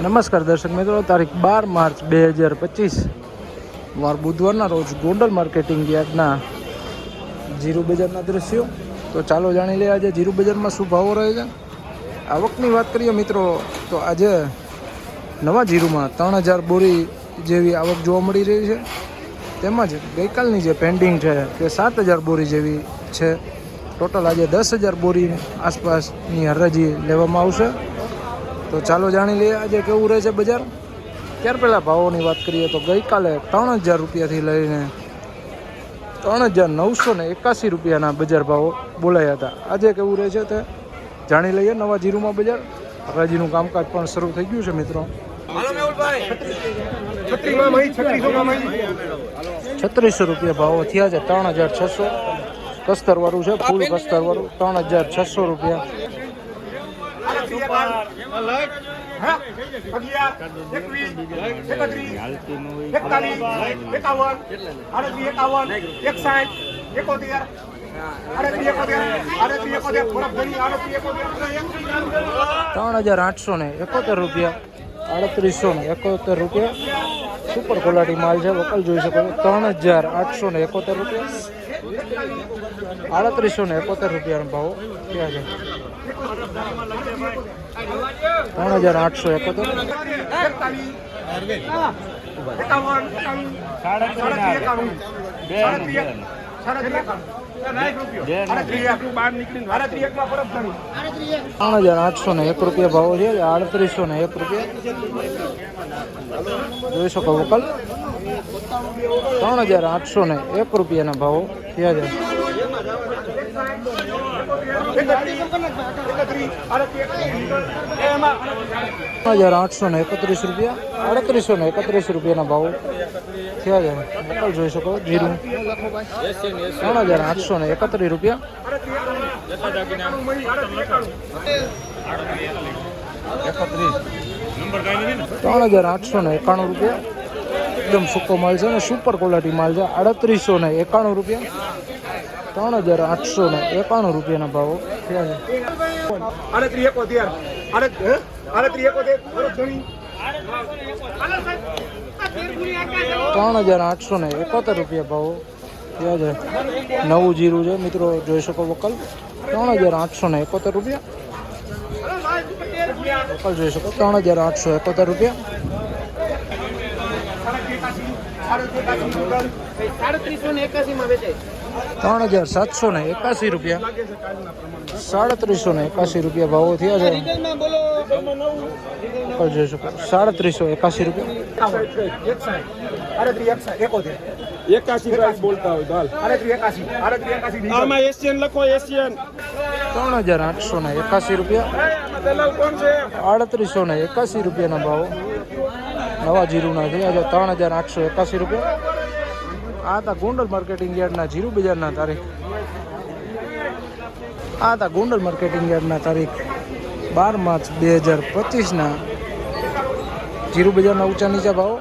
નમસ્કાર દર્શક મિત્રો, તારીખ બાર માર્ચ બે હજાર પચીસ. વાર બુધવારના રોજ ગોંડલ માર્કેટિંગ યાર્ડના જીરુ બજારના દ્રશ્યો. તો ચાલો જાણી લઈએ આજે જીરુ બજારમાં શું ભાવો રહે છે. આવકની વાત કરીએ મિત્રો, તો આજે નવા જીરુમાં ત્રણ હજાર બોરી જેવી આવક જોવા મળી રહી છે. તેમજ ગઈકાલની જે પેન્ડિંગ છે તે સાત હજાર બોરી જેવી છે. ટોટલ આજે દસ હજાર બોરી આસપાસની હરાજી લેવામાં આવશે. તો ચાલો જાણી લઈએ આજે કેવું રહે છે બજાર. ત્યાર પહેલાં ભાવોની વાત કરીએ તો ગઈકાલે ત્રણ હજાર રૂપિયાથી લઈને ત્રણ હજાર નવસો ને એકાસી રૂપિયાના બજાર ભાવો બોલાયા હતા. આજે કેવું રહે છે તે જાણી લઈએ નવા જીરુમાં બજાર. હરાજીનું કામકાજ પણ શરૂ થઈ ગયું છે મિત્રો. છત્રીસો રૂપિયા ભાવો થયા છે ત્રણ હજાર છસો. કસ્તરવાળું છે ફૂલ કસ્તરવાળું. ત્રણ હજાર છસો રૂપિયા. ત્રણ હજાર આઠસો ને એકોતેર રૂપિયા. આડત્રીસો ને એકોતેર રૂપિયા. સુપર ક્વોલિટી માલ છે વકલ જોઈ શકો ત્રણ હજાર આઠસો ને એકોતેર રૂપિયા આડત્રીસો ને એકોતેર રૂપિયાનો ભાવ. ક્યાં છે ત્રણ હજાર આઠસો એકોતેર ત્રણ હજાર આઠસો ને એક રૂપિયા ભાવ છે આડત્રીસો ને એક રૂપિયા જોઈ શકો વકલ ત્રણ હજાર આઠસો ને એક રૂપિયાના ભાવો થયા છે એકત્રીસ આડત્રીસ એમાં ત્રણ હજાર આઠસો ને એકત્રીસ રૂપિયા અડત્રીસો ને એકત્રીસ રૂપિયાના ભાવ થયા છે. વકલ જોઈ શકો જીરું ત્રણ હજાર આઠસો ને એકત્રીસ રૂપિયા. ત્રણ હજાર આઠસો ને એકાણું રૂપિયા. એકદમ સૂકો માલ છે અને સુપર ક્વોલિટી માલ છે. આડત્રીસો ને એકાણું રૂપિયા. ત્રણ હજાર આઠસો ને એકાણું રૂપિયાના ભાવો. ત્રણ હજાર આઠસો ને એકોતેર રૂપિયા ભાવો. થયા છે. નવું જીરું છે. મિત્રો જોઈ શકો વકલ. ત્રણ હજાર આઠસો ને એકોતેર રૂપિયા. વકલ જોઈ શકો. ત્રણ હજાર આઠસો એકોતેર રૂપિયા. ત્રણ હજાર સાતસો ને એકાસી રૂપિયા. સાડત્રીસો ને એકાસી રૂપિયા ભાવો થયા છે. જોઈ શકો. સાડત્રીસો એકાસી રૂપિયા. એકાશી પ્રાઇસ બોલતા હોય હાલ. આમાં એશિયન લખો એશિયન ત્રણ હજાર આઠસો ને એકાસી રૂપિયા. દલાલ આડત્રીસો ને એકાસી રૂપિયાના ભાવો. નવા જીરુના થયા છે. ત્રણ હજાર આઠસો એકાસી રૂપિયા. આ હતા ગોંડલ માર્કેટિંગ યાર્ડના જીરુ બજારના તારીખ. આ હતા ગોંડલ માર્કેટિંગ યાર્ડના તારીખ બાર માર્ચ બે હજાર પચીસના જીરુ બજારના ઊંચા નીચા ભાવો.